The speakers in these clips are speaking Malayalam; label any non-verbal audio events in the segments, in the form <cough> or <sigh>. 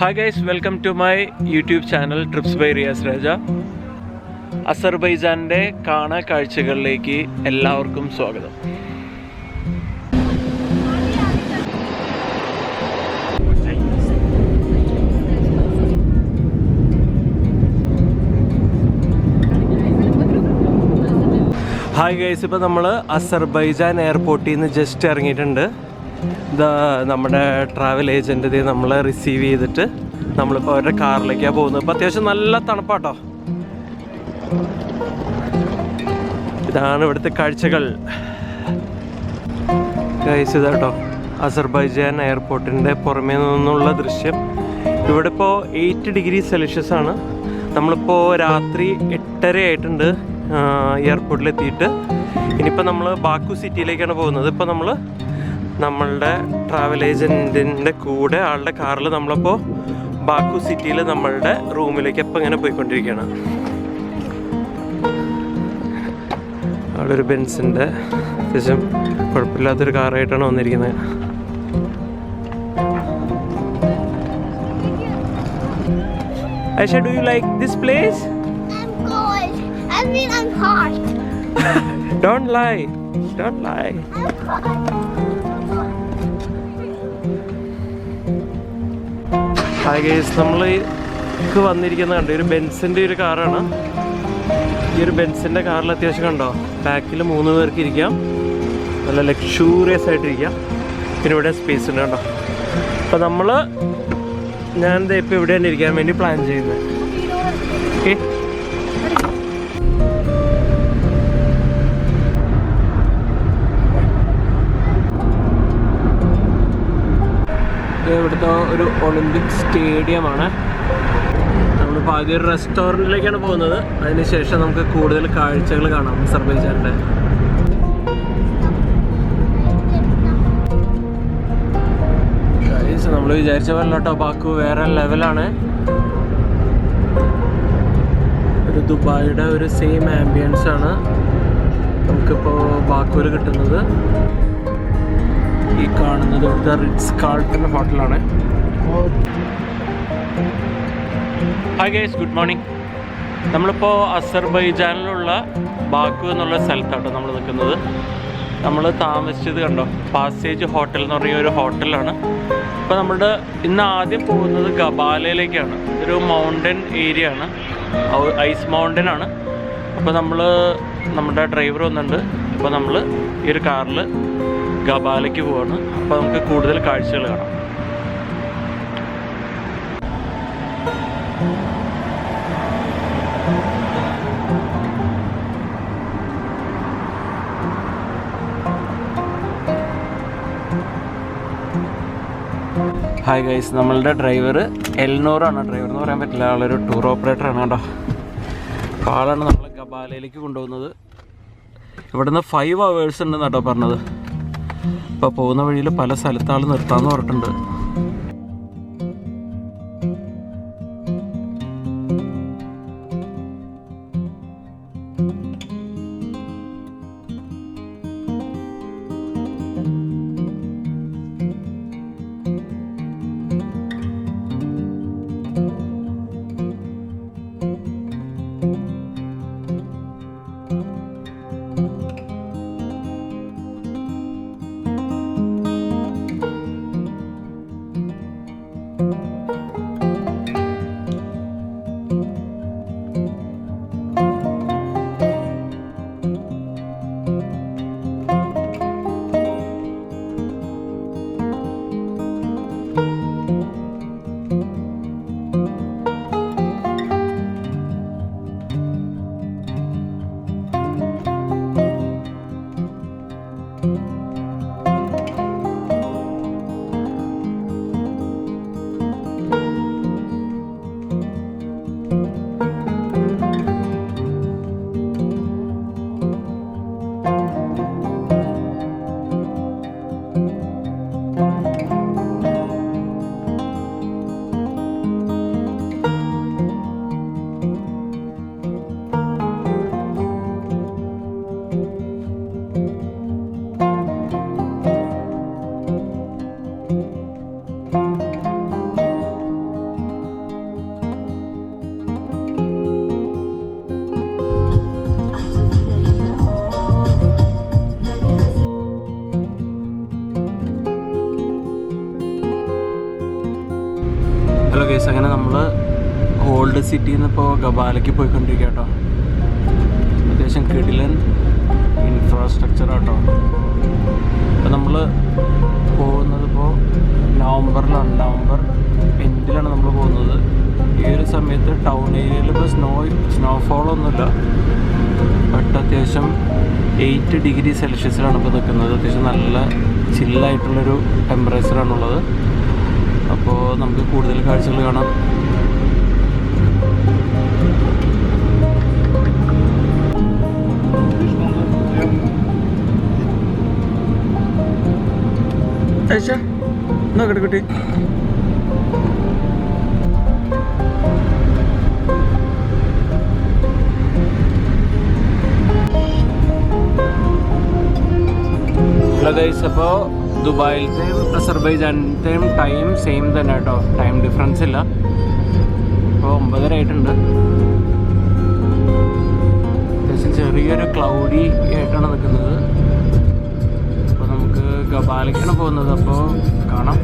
Hi guys welcome to my YouTube channel trips by Riyas Raja അസർബൈജാന്റെ കാണാ കാഴ്ചകളിലേക്ക് എല്ലാവർക്കും സ്വാഗതം. ഹായ് ഗൈസ് ഇപ്പോൾ നമ്മൾ അസർബൈജാൻ എയർപോർട്ടിൽ നിന്ന് ജസ്റ്റ് ഇറങ്ങിയിട്ടുണ്ട്. ഇതാ നമ്മുടെ ട്രാവൽ ഏജന്റ് നമ്മളെ റിസീവ് ചെയ്തിട്ട് നമ്മളിപ്പോൾ അവരുടെ കാറിലേക്കാണ് പോകുന്നത്. ഇപ്പോൾ അത്യാവശ്യം നല്ല തണുപ്പാട്ടോ. ഇതാണ് ഇവിടുത്തെ കാഴ്ചകൾ. ഇതാട്ടോ. അസർബൈജാൻ എയർപോർട്ടിന്റെ പുറമേ നിന്നുള്ള ദൃശ്യം. ഇവിടെ ഇപ്പോൾ എയ്റ്റ് ഡിഗ്രി സെൽഷ്യസ് ആണ്. നമ്മളിപ്പോൾ രാത്രി എട്ടര ആയിട്ടുണ്ട് എയർപോർട്ടിലെത്തിയിട്ട്. ഇനിയിപ്പോൾ നമ്മൾ ബാക്കു സിറ്റിയിലേക്കാണ് പോകുന്നത്. ഇപ്പോൾ നമ്മൾ നമ്മളുടെ ട്രാവൽ ഏജന്റിന്റെ കൂടെ ആളുടെ കാറിൽ നമ്മളിപ്പോൾ ബാക്കു സിറ്റിയിൽ നമ്മളുടെ റൂമിലേക്ക് എപ്പോൾ ഇങ്ങനെ പോയിക്കൊണ്ടിരിക്കുകയാണ് അവിടെ ഒരു ബെൻസിന്റെ അത്യാവശ്യം കുഴപ്പമില്ലാത്തൊരു കാറായിട്ടാണ് വന്നിരിക്കുന്നത് Aisha, do you like this place? I'm cold. I mean, I'm hot. <laughs> Don't lie. Don't lie. Hi guys നമ്മൾ വന്നിരിക്കുന്ന കണ്ടോ? ഒരു ബെൻസിന്റെ ഒരു കാറാണ്. ഈ ഒരു ബെൻസിന്റെ കാറിൽ അത്യാവശ്യം കണ്ടോ? ബാക്കിൽ മൂന്ന് പേർക്ക് ഇരിക്കാം. നല്ല ലക്ഷൂറിയസ് ആയിട്ടിരിക്കാം പിന്നെ ഇവിടെ സ്പേസ് ഉണ്ട് കണ്ടോ? അപ്പോൾ നമ്മൾ ഞാൻ ഇപ്പോൾ ഇവിടെ തന്നെ ഇരിക്കാൻ വേണ്ടി പ്ലാൻ ചെയ്യുന്നത് ഇവിടുത്തെ ഒരു ഒളിമ്പിക് സ്റ്റേഡിയമാണ് നമ്മളിപ്പോൾ ആദ്യം ഒരു റെസ്റ്റോറന്റിലേക്കാണ് പോകുന്നത്. അതിനുശേഷം നമുക്ക് കൂടുതൽ കാഴ്ചകൾ കാണാം സർവീസിന്റെ നമ്മൾ വിചാരിച്ച പോലെ കേട്ടോ ബാക്കു വേറെ ലെവലാണ് ഒരു ദുബായിയുടെ ഒരു സെയിം ആംബിയൻസ് ആണ് നമുക്കിപ്പോൾ ബാക്കൂർ കിട്ടുന്നത്. ഈ കാണുന്നത് ദ റിറ്റ്സ് കാൾട്ടൺ ഹോട്ടലാണ്. ഹായ് ഗൈസ് ഗുഡ് മോർണിംഗ് നമ്മളിപ്പോൾ അസർബൈജാനിലുള്ള ബാക്കു എന്നുള്ള സ്ഥലത്താണ് നമ്മൾ നിൽക്കുന്നത്. നമ്മൾ താമസിച്ചത് കണ്ടോ? പാസേജ് ഹോട്ടൽ എന്ന് പറയുന്ന ഒരു ഹോട്ടലാണ്. അപ്പോൾ നമ്മുടെ ഇന്ന് ആദ്യം പോകുന്നത് ഗബാലയിലേക്കാണ്. ഒരു മൗണ്ടൻ ഏരിയ ആണ്. ഐസ് മൗണ്ടൻ ആണ്. അപ്പോൾ നമ്മൾ നമ്മുടെ ഡ്രൈവർ വന്നിട്ടുണ്ട്. അപ്പോൾ നമ്മൾ ഈ ഒരു കാറിൽ ഗബാലയ്ക്ക് പോവാണ്. അപ്പോൾ നമുക്ക് കൂടുതൽ കാഴ്ചകൾ കാണാം. ഹായ് ഗൈസ് നമ്മളുടെ ഡ്രൈവർ എൽനൂറാണ്. ഡ്രൈവർ എന്ന് പറയാൻ പറ്റില്ല ആളൊരു ടൂർ ഓപ്പറേറ്റർ ആണ് കേട്ടോ. അപ്പോൾ ആളാണ് നമ്മളെ ഗബാലയിലേക്ക് കൊണ്ടുപോകുന്നത്. ഇവിടുന്ന് ഫൈവ് അവേഴ്സ് ഉണ്ടെന്ന് കേട്ടോ പറഞ്ഞത്. ഇപ്പോൾ പോകുന്ന വഴിയിൽ പല സ്ഥലത്താളും നിർത്താമെന്ന് പറഞ്ഞിട്ടുണ്ട്. സിറ്റിയിൽ നിന്ന് ഇപ്പോൾ ഗബാലയ്ക്ക് പോയിക്കൊണ്ടിരിക്കുക കേട്ടോ. അത്യാവശ്യം കിടിലൻ ഇൻഫ്രാസ്ട്രക്ചർ ആട്ടോ. അപ്പോൾ നമ്മൾ പോകുന്നത് ഇപ്പോൾ നവംബറിലാണ്. നവംബർ എൻഡിലാണ് നമ്മൾ പോകുന്നത്. ഈ ഒരു സമയത്ത് ടൗൺ ഏരിയയിൽ ഇപ്പോൾ സ്നോ സ്നോഫോൾ ഒന്നുമില്ല. ബട്ട് അത്യാവശ്യം എയ്റ്റ് ഡിഗ്രി സെൽഷ്യസിലാണ് ഇപ്പോൾ നിൽക്കുന്നത് അത്യാവശ്യം നല്ല ചില്ലായിട്ടുള്ളൊരു ടെമ്പറേച്ചറാണുള്ളത് അപ്പോൾ നമുക്ക് കൂടുതൽ കാഴ്ചകൾ കാണാം. എന്നാ നോക്കട്ടെ കുട്ടി. അപ്പോൾ ദുബായിലത്തെയും അസർബൈജാനത്തെയും ടൈം സെയിം തന്നെ കേട്ടോ. ടൈം ഡിഫറൻസ് ഇല്ല. ഇപ്പോൾ ഒമ്പതര ആയിട്ടുണ്ട്. അത്യാവശ്യം ചെറിയൊരു ക്ലൗഡി ആയിട്ടാണ് നിൽക്കുന്നത്. നമുക്ക് ഗബാലയ്ക്കാണ് പോകുന്നത് അപ്പോൾ കാണാം.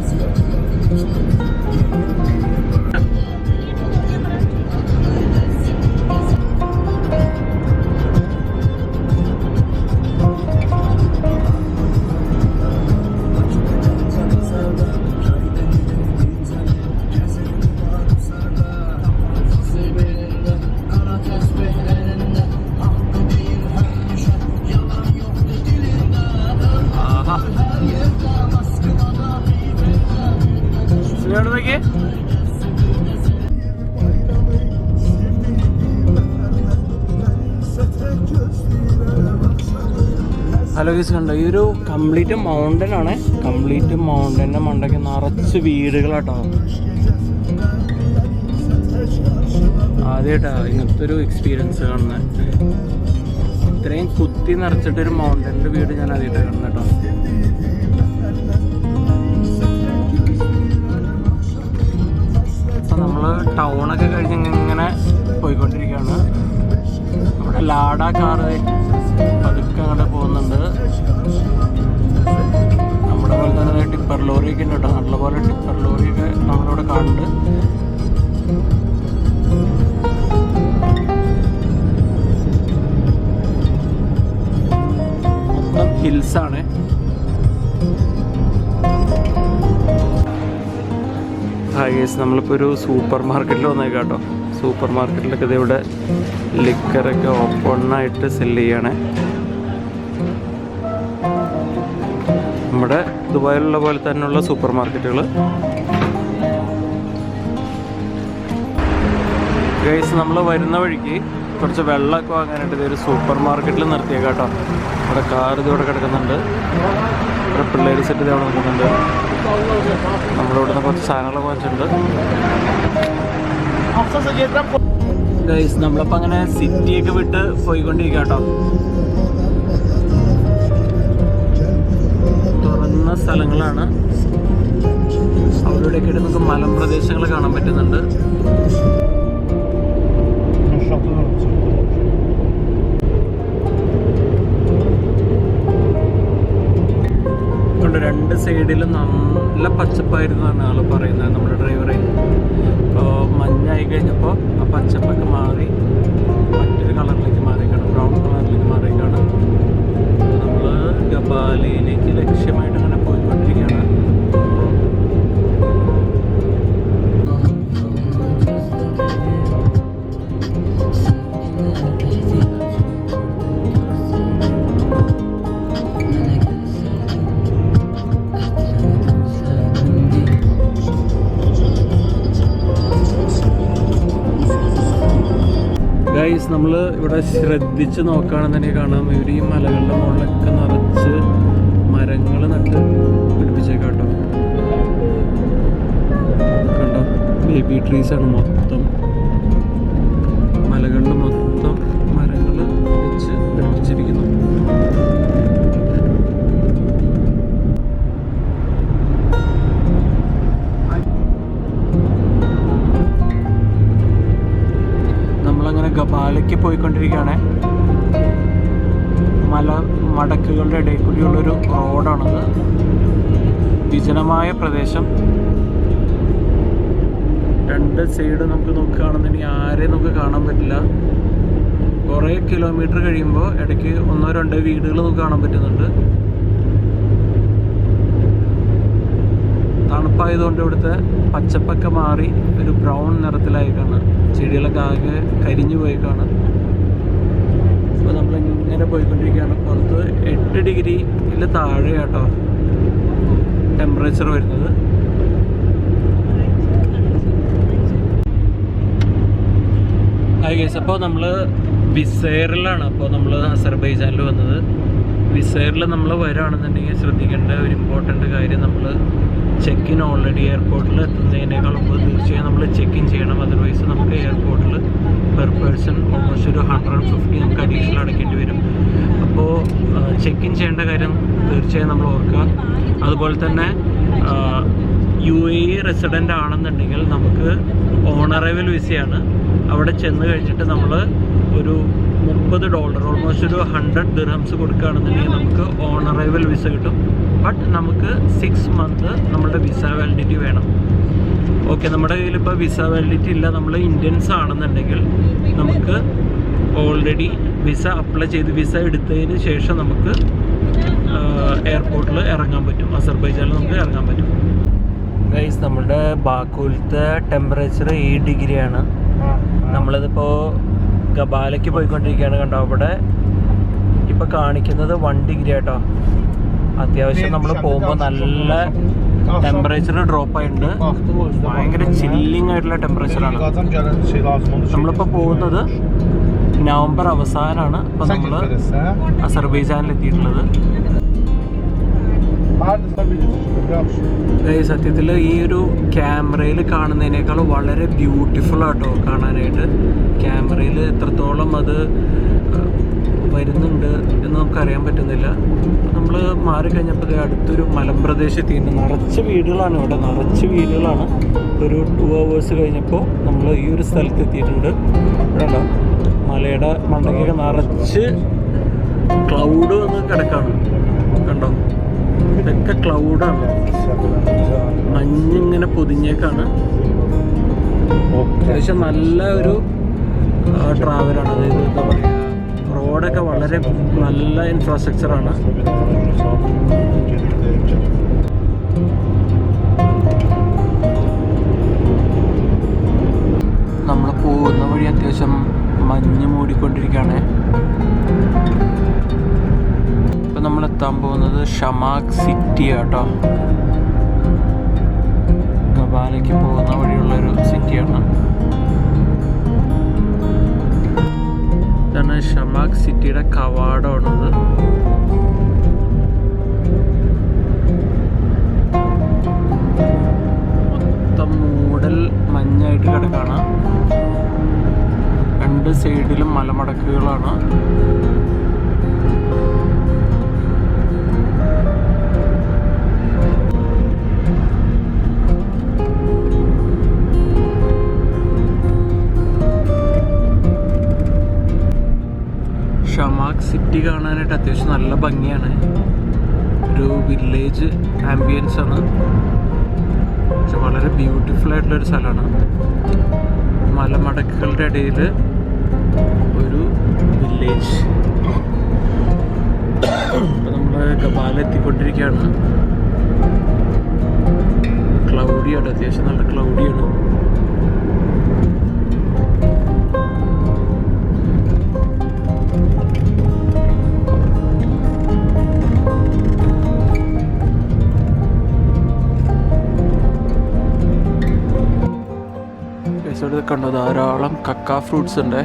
ഹലോ ഗീസ് കണ്ടോ? ഈ ഒരു കംപ്ലീറ്റ് മൗണ്ടൻ ആണ്. കംപ്ലീറ്റ് മൗണ്ടന്റെ മണ്ടയ്ക്ക് നിറച്ച് വീടുകളാട്ടോ. ആദ്യമായിട്ടാ ഇങ്ങനത്തെ ഒരു എക്സ്പീരിയൻസ് കാണുന്നത് ഇത്രയും കുത്തി നിറച്ചിട്ടൊരു മൗണ്ടന്റെ വീട് ഞാൻ ആദ്യമായിട്ട് കാണുന്നത് കേട്ടോ. നമ്മൾ ടൗണൊക്കെ കഴിഞ്ഞ് ഇങ്ങനെ പോയിക്കൊണ്ടിരിക്കുകയാണ്. നമ്മുടെ ലാഡ കാറ് പതുക്കെ അങ്ങോട്ട് പോകുന്നുണ്ട്. നമ്മുടെ പോലെ തന്നെ ടിപ്പർ ലോറിയൊക്കെ ഉണ്ട് കേട്ടോ. നല്ലപോലെ ടിപ്പർ ലോറിയൊക്കെ നമ്മളിവിടെ കാണുന്നുണ്ട്. ഹിൽസാണ് ഹായ് നമ്മളിപ്പോൾ ഒരു സൂപ്പർ മാർക്കറ്റിൽ വന്നേക്കാം കേട്ടോ സൂപ്പർ മാർക്കറ്റിലൊക്കെ ഇത് ഇവിടെ ലിക്കറൊക്കെ ഓപ്പണായിട്ട് സെല്ല് ചെയ്യണേ. നമ്മുടെ ദുബായിലുള്ള പോലെ തന്നെയുള്ള സൂപ്പർ മാർക്കറ്റുകൾ ഗൈസ് നമ്മൾ വരുന്ന വഴിക്ക് കുറച്ച് വെള്ളമൊക്കെ വാങ്ങാനായിട്ട് ഇതൊരു സൂപ്പർ മാർക്കറ്റിൽ നിർത്തിയ കേട്ടോ. ഇവിടെ കാർ ഇതിവിടെ കിടക്കുന്നുണ്ട്. ഇവിടെ പിള്ളേർ സെറ്റ് ഇതവിടെ നിൽക്കുന്നുണ്ട്. നമ്മളിവിടുന്ന് കുറച്ച് സാധനങ്ങളൊക്കെ വാങ്ങിച്ചിട്ടുണ്ട്. നമ്മളപ്പോൾ അങ്ങനെ സിറ്റിയൊക്കെ വിട്ട് പോയിക്കൊണ്ടിരിക്കുക കേട്ടോ. തുറന്ന സ്ഥലങ്ങളാണ്. അവിടെ ഇവിടെയൊക്കെ നമുക്ക് മലമ്പ്രദേശങ്ങൾ കാണാൻ പറ്റുന്നുണ്ട്. സൈഡിലും നല്ല പച്ചപ്പായിരുന്നു എന്നാണ് ആൾ പറയുന്നത്. നമ്മുടെ ശ്രദ്ധിച്ച് നോക്കുകയാണെന്നുണ്ടെങ്കിൽ കാണാം. ഇവർ ഈ മലകളുടെ മുകളിലൊക്കെ നിറച്ച് മരങ്ങൾ നട്ട് പിടിപ്പിച്ചേക്കാട്ടോ. കണ്ടോ? ബേബി ആണ് മൊത്തം. പോയിക്കൊണ്ടിരിക്കുകയാണ്. മല മടക്കുകളുടെ ഇടയിൽ കൂടിയുള്ളൊരു റോഡാണത്. വിജനമായ പ്രദേശം. രണ്ട് സൈഡ് നമുക്ക് നോക്കുകയാണെന്നുണ്ടെങ്കിൽ ആരെയും നമുക്ക് കാണാൻ പറ്റില്ല. കുറേ കിലോമീറ്റർ കഴിയുമ്പോൾ ഇടയ്ക്ക് ഒന്നോ രണ്ടോ വീടുകൾ നമുക്ക് കാണാൻ പറ്റുന്നുണ്ട്. തണുപ്പായതുകൊണ്ട് ഇവിടുത്തെ പച്ചപ്പൊക്കെ മാറി ഒരു ബ്രൗൺ നിറത്തിലായിക്കാണ്. ചെടികളൊക്കെ ആകെ കരിഞ്ഞു പോയിക്കാണ്. അപ്പോൾ നമ്മൾ ഇങ്ങനെ പോയിക്കൊണ്ടിരിക്കുകയാണ്. പുറത്ത് എട്ട് ഡിഗ്രിയിൽ താഴെ കേട്ടോ ടെമ്പറേച്ചർ വരുന്നത്. അപ്പോൾ നമ്മൾ വിസൈറിലാണ്. അപ്പോൾ നമ്മൾ അസർബൈജാനിൽ വന്നത്. വിസൈറിൽ നമ്മൾ വരികയാണെന്നുണ്ടെങ്കിൽ ശ്രദ്ധിക്കേണ്ട ഒരു ഇമ്പോർട്ടന്റ് കാര്യം നമ്മൾ ചെക്ക് ഇൻ ഓൾറെഡി എയർപോർട്ടിൽ എത്തുന്നതിനേക്കാൾ മുമ്പ് തീർച്ചയായും നമ്മൾ ചെക്ക് ഇൻ ചെയ്യണം. അതർവൈസ് നമുക്ക് എയർപോർട്ടിൽ പെർ പേഴ്സൺ ഓൾമോസ്റ്റ് ഒരു ഹൺഡ്രഡ് ഫിഫ്റ്റി നമുക്ക് അഡീഷണൽ അടയ്ക്കേണ്ടി വരും. അപ്പോൾ ചെക്ക് ഇൻ ചെയ്യേണ്ട കാര്യം തീർച്ചയായും നമ്മൾ ഓർക്കുക. അതുപോലെ തന്നെ യു എ ഇ റെസിഡന്റ് ആണെന്നുണ്ടെങ്കിൽ നമുക്ക് ഓണറൈവൽ വിസയാണ് അവിടെ ചെന്ന് കഴിഞ്ഞിട്ട് നമ്മൾ ഒരു മുപ്പത് ഡോളർ ഓൾമോസ്റ്റ് ഒരു ഹൺഡ്രഡ് ദിർഹംസ് കൊടുക്കുകയാണെന്നുണ്ടെങ്കിൽ നമുക്ക് ഓണറൈവൽ വിസ കിട്ടും. ബട്ട് നമുക്ക് സിക്സ് മന്ത് നമ്മുടെ വിസ വാലിഡിറ്റി വേണം. ഓക്കെ നമ്മുടെ കയ്യിൽ ഇപ്പോൾ വിസ വാലിഡിറ്റി ഇല്ല. നമ്മൾ ഇന്ത്യൻസ് ആണെന്നുണ്ടെങ്കിൽ നമുക്ക് ഓൾറെഡി വിസ അപ്ലൈ ചെയ്ത് വിസ എടുത്തതിന് ശേഷം നമുക്ക് എയർപോർട്ടിൽ ഇറങ്ങാൻ പറ്റും. അസർബൈജാനിൽ നമുക്ക് ഇറങ്ങാൻ പറ്റും. ഗൈസ് നമ്മുടെ ബാക്കൂലത്തെ ടെമ്പറേച്ചർ ഈ ഡിഗ്രിയാണ് നമ്മളിതിപ്പോൾ ഗബാലയ്ക്ക് പോയിക്കൊണ്ടിരിക്കുകയാണ് കണ്ടോ? അവിടെ ഇപ്പോൾ കാണിക്കുന്നത് വൺ ഡിഗ്രി ആട്ടോ. അത്യാവശ്യം നമ്മൾ പോകുമ്പോൾ നല്ല ടെമ്പറേച്ചർ ഡ്രോപ്പ് ആയിട്ടുണ്ട്. ഭയങ്കര ചില്ലിങ് ആയിട്ടുള്ള ടെമ്പറേച്ചറാണ്. നമ്മളിപ്പോൾ പോകുന്നത് നവംബർ അവസാനമാണ് Sən നമ്മൾ. അസർബൈജാനിൽ എത്തിയിട്ടുള്ളത് സത്യത്തിൽ ഈ ഒരു ക്യാമറയിൽ കാണുന്നതിനേക്കാൾ വളരെ ബ്യൂട്ടിഫുൾ ആട്ടോ കാണാനായിട്ട്. ക്യാമറയിൽ എത്രത്തോളം അത് വരുന്നുണ്ട് എന്ന് നമുക്കറിയാൻ പറ്റുന്നില്ല. നമ്മൾ മാറിക്കഴിഞ്ഞപ്പോൾ കഴിഞ്ഞപ്പോൾ അടുത്തൊരു മലമ്പ്രദേശം എത്തിയിട്ടുണ്ട് നിറച്ച് വീടുകളാണ് ഇവിടെ. നിറച്ച് വീടുകളാണ്. ഒരു ടു അവേഴ്സ് കഴിഞ്ഞപ്പോൾ നമ്മൾ ഈ ഒരു സ്ഥലത്ത് എത്തിയിട്ടുണ്ട്. ഇവിടെ ഉണ്ടോ? മലയുടെ മണ്ടയ്ക്കൊക്കെ നിറച്ച് ക്ലൗഡ് വന്ന് കിടക്കാണ്. കണ്ടോ? ഇതൊക്കെ ക്ലൗഡാണ് മഞ്ഞിങ്ങനെ പൊതിഞ്ഞേക്കാണ്. അത്യാവശ്യം നല്ല ഒരു ട്രാവലാണ് അതായത് എന്താ പറയുക റോഡൊക്കെ വളരെ നല്ല ഇൻഫ്രാസ്ട്രക്ചറാണ് നമ്മൾ പോകുന്ന വഴി അത്യാവശ്യം മഞ്ഞ് മൂടിക്കൊണ്ടിരിക്കുകയാണ്. ഇപ്പം നമ്മൾ എത്താൻ പോകുന്നത് ഷമാക് സിറ്റി ആട്ടോ ഗബാലയ്ക്ക് പോകുന്ന വഴിയുള്ളൊരു സിറ്റിയാണ് ഇതാണ് ഷമാക് സിറ്റിയുടെ കവാടമാണത്. മൊത്തം മൂടൽ മഞ്ഞായിട്ട് കിടക്കാണ്. രണ്ട് സൈഡിലും മലമടക്കുകളാണ്. ഷമാക് സിറ്റി കാണാനായിട്ട് അത്യാവശ്യം നല്ല ഭംഗിയാണ്. ഒരു വില്ലേജ് ആംബിയൻസ് ആണ്. പക്ഷെ വളരെ ബ്യൂട്ടിഫുൾ ആയിട്ടുള്ളൊരു സ്ഥലമാണ്. മലമടക്കുകളുടെ ഇടയിൽ ഒരു വില്ലേജ് ഇപ്പം നമ്മൾ കപാലെത്തിക്കൊണ്ടിരിക്കുകയാണ് ക്ലൗഡിയാണ് അത്യാവശ്യം നല്ല ക്ലൗഡിയാണ് കണ്ടോ. ധാരാളം കക്ക ഫ്രൂട്ട്സ് ഉണ്ട്.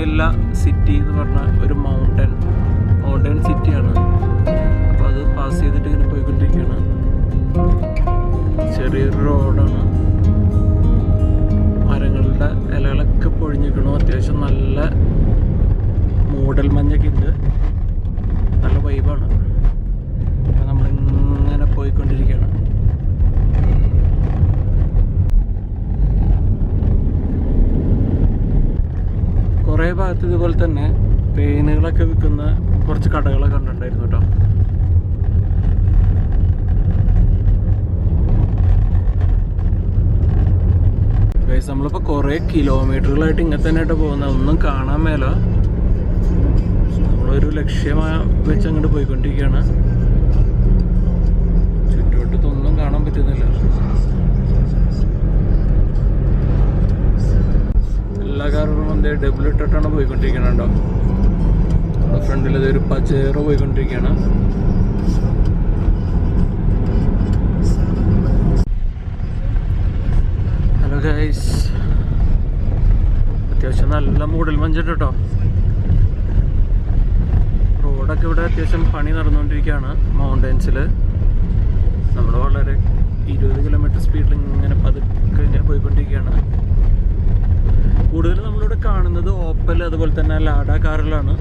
ഇസ്മായില സിറ്റി എന്ന് പറഞ്ഞ ഒരു മൗണ്ടൻ തന്നെ തേനുകളൊക്കെ വിൽക്കുന്ന കുറച്ച് കടകളൊക്കെ കണ്ടിട്ടുണ്ടായിരുന്നു കേട്ടോ. ഗൈസ് നമ്മളിപ്പോൾ കുറേ കിലോമീറ്ററുകളായിട്ട് ഇങ്ങനെ തന്നെ ആയിട്ട് പോകുന്നത് ഒന്നും കാണാൻ മേല. നമ്മളൊരു ലക്ഷ്യമായി വെച്ച് അങ്ങോട്ട് പോയിക്കൊണ്ടിരിക്കുകയാണ് ചുറ്റുവട്ടത്തൊന്നും കാണാൻ പറ്റുന്നില്ല എല്ലാ കാറുകളും എന്തേ ഡബിൾ ഇട്ടിട്ടാണ് നമ്മുടെ ഫ്രണ്ടിൽ ഇതൊരു പച്ചേറോ പോയിക്കൊണ്ടിരിക്കുകയാണ് ഹലോ ഗൈസ് അത്യാവശ്യം നല്ല മൂടൽ മഞ്ഞിട്ട് കേട്ടോ റോഡൊക്കെ ഇവിടെ അത്യാവശ്യം പണി നടന്നുകൊണ്ടിരിക്കുകയാണ് മൗണ്ടൻസിൽ നമ്മൾ വളരെ ഇരുപത് കിലോമീറ്റർ സ്പീഡിൽ ഇങ്ങനെ പതുക്കെ ഇങ്ങനെ പോയിക്കൊണ്ടിരിക്കുകയാണ്. കൂടുതൽ നമ്മളിവിടെ കാണുന്നത് ഓപ്പൽ അതുപോലെ തന്നെ ലാഡ കാറുകളാണ്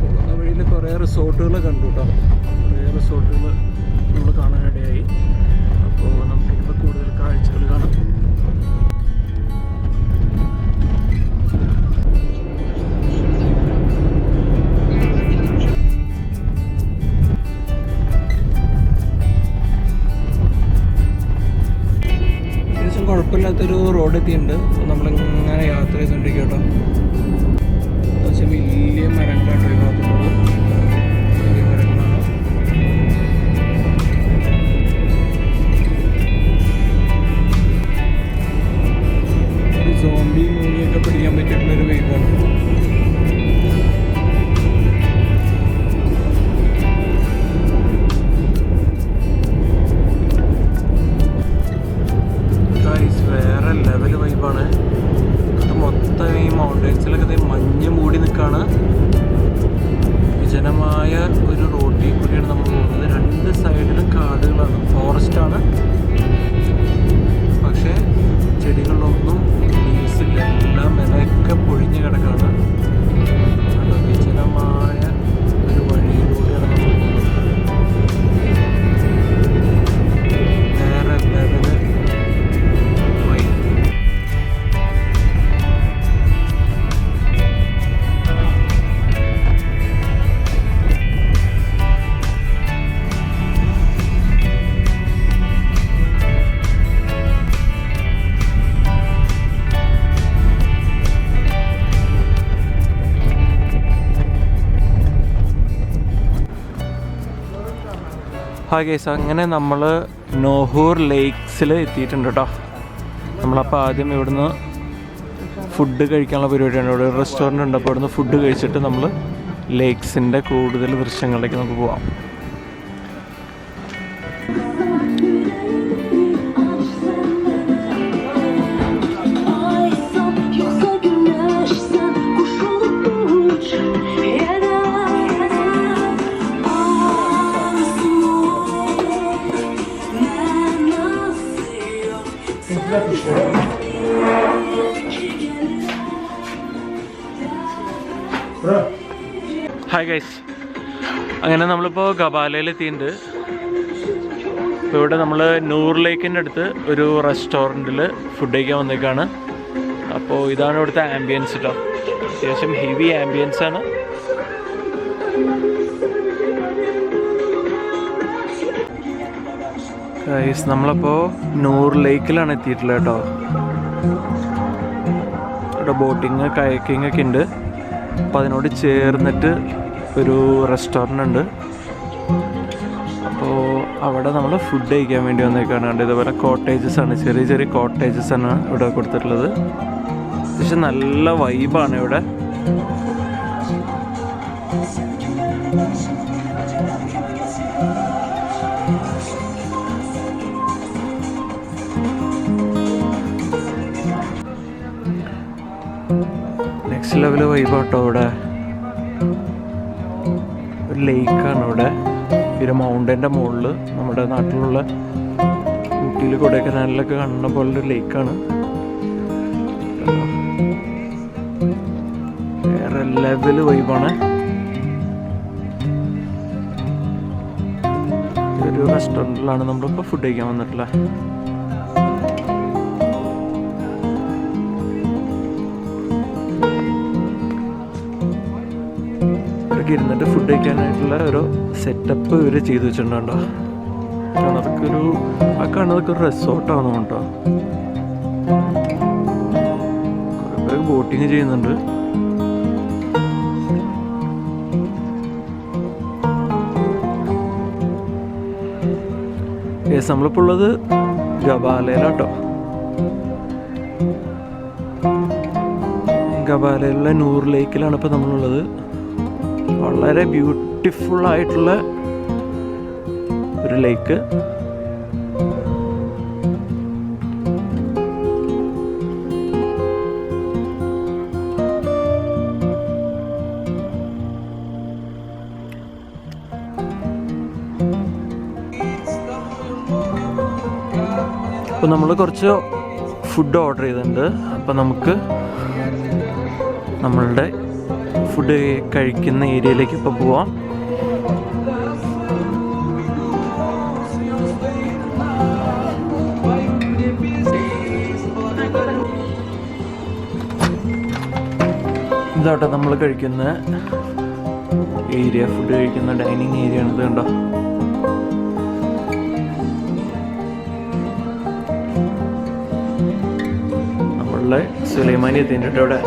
പോകുന്ന വഴിയിൽ കുറേ റിസോർട്ടുകൾ കണ്ടു കേട്ടോ കുറേ റിസോർട്ടുകൾ നമ്മൾ കാണാനിടയായി. അപ്പോൾ നമുക്കിപ്പോൾ കൂടുതൽ കാഴ്ചകൾ കാണാം. കുഴപ്പമില്ലാത്തൊരു റോഡ് ഗൈസ് അങ്ങനെ നമ്മൾ നോഹൂർ ലേക്സിൽ എത്തിയിട്ടുണ്ട് കേട്ടോ നമ്മളപ്പോൾ ആദ്യം ഇവിടുന്ന് ഫുഡ് കഴിക്കാനുള്ള പരിപാടിയാണ്. ഇവിടെ ഒരു റെസ്റ്റോറന്റ് ഉണ്ട്. അപ്പോൾ ഇവിടുന്ന് ഫുഡ് കഴിച്ചിട്ട് നമ്മൾ ലേക്സിന്റെ കൂടുതൽ ദൃശ്യങ്ങളിലേക്ക് നമുക്ക് പോവാം. ഹായ് ഗൈസ് അങ്ങനെ നമ്മളിപ്പോൾ ഗബാലയിൽ എത്തിയിട്ടുണ്ട് ഇപ്പോൾ ഇവിടെ നമ്മൾ നൂർ ലേക്കിന്റെ അടുത്ത് ഒരു റെസ്റ്റോറന്റിൽ ഫുഡ് കഴിക്കാൻ വന്നേക്കാണ്. അപ്പോൾ ഇതാണ് ഇവിടുത്തെ ആംബിയൻസ് കേട്ടോ അത്യാവശ്യം ഹെവി ആംബിയൻസ് ആണ്. ഗൈസ് നമ്മളിപ്പോൾ നൂർ ലേക്കിലാണ് എത്തിയിട്ടുള്ളത് കേട്ടോ. ഇവിടെ ബോട്ടിങ് കയക്കിംഗ് ഒക്കെ ഉണ്ട്. അപ്പോൾ അതിനോട് ചേർന്നിട്ട് ഒരു റെസ്റ്റോറന്റ് ഉണ്ട് അപ്പോൾ അവിടെ നമ്മൾ ഫുഡ് കഴിക്കാൻ വേണ്ടി വന്നേക്കാണ്. കണ്ടത് ഇതുപോലെ കോട്ടേജസ് ആണ്. ചെറിയ ചെറിയ കോട്ടേജസ് ആണ് ഇവിടെ കൊടുത്തിട്ടുള്ളത്. പക്ഷെ നല്ല വൈബാണ് ഇവിടെ. നെക്സ്റ്റ് ലെവൽ വൈബാട്ടോ ഇവിടെ. ഒരു ലേക്കാണ് അവിടെ പിന്നെ മൗണ്ടന്റെ മുകളിൽ നമ്മുടെ നാട്ടിലുള്ള ഊട്ടിയിൽ കൊടൈക്കനാലിലൊക്കെ കാണുന്ന ഒരു ലേക്കാണ്. വേറെ ലെവൽ വൈബാണ്. ഒരു റെസ്റ്റോറന്റിലാണ് നമ്മളിപ്പോൾ ഫുഡ് കഴിക്കാൻ വന്നിട്ടുള്ളത് ഇരുന്നിട്ട് ഫുഡ് കഴിക്കാനായിട്ടുള്ള ഒരു സെറ്റപ്പ് ഇവർ ചെയ്ത് വെച്ചിട്ടുണ്ടോ. കാരണം ആ കാണുന്നതൊക്കെ ഒരു റിസോർട്ടാണ് കേട്ടോ. കുറേ പേര് ബോട്ടിങ് ചെയ്യുന്നുണ്ട്. യെസ് നമ്മളിപ്പോൾ ഉള്ളത് ഗബാലയിലാട്ടോ ഗബാലയിലുള്ള നൂർ ലേക്കിലാണ് ഇപ്പോൾ നമ്മളുള്ളത്. വളരെ ബ്യൂട്ടിഫുൾ ആയിട്ടുള്ള ഒരു ലേക്ക് അപ്പോൾ നമ്മൾ കുറച്ച് ഫുഡ് ഓർഡർ ചെയ്തിട്ടുണ്ട്. അപ്പോൾ നമുക്ക് നമ്മളുടെ ഫുഡ് കഴിക്കുന്ന ഏരിയയിലേക്ക് ഇപ്പോൾ പോവാം. ഇതോട്ടെ നമ്മൾ കഴിക്കുന്ന ഏരിയ. ഫുഡ് കഴിക്കുന്ന ഡൈനിങ് ഏരിയ ആണ് ഇത് കണ്ടോ? നമ്മളുടെ സുലൈമാനി എത്തിയിട്ടുണ്ട് ഇവിടെ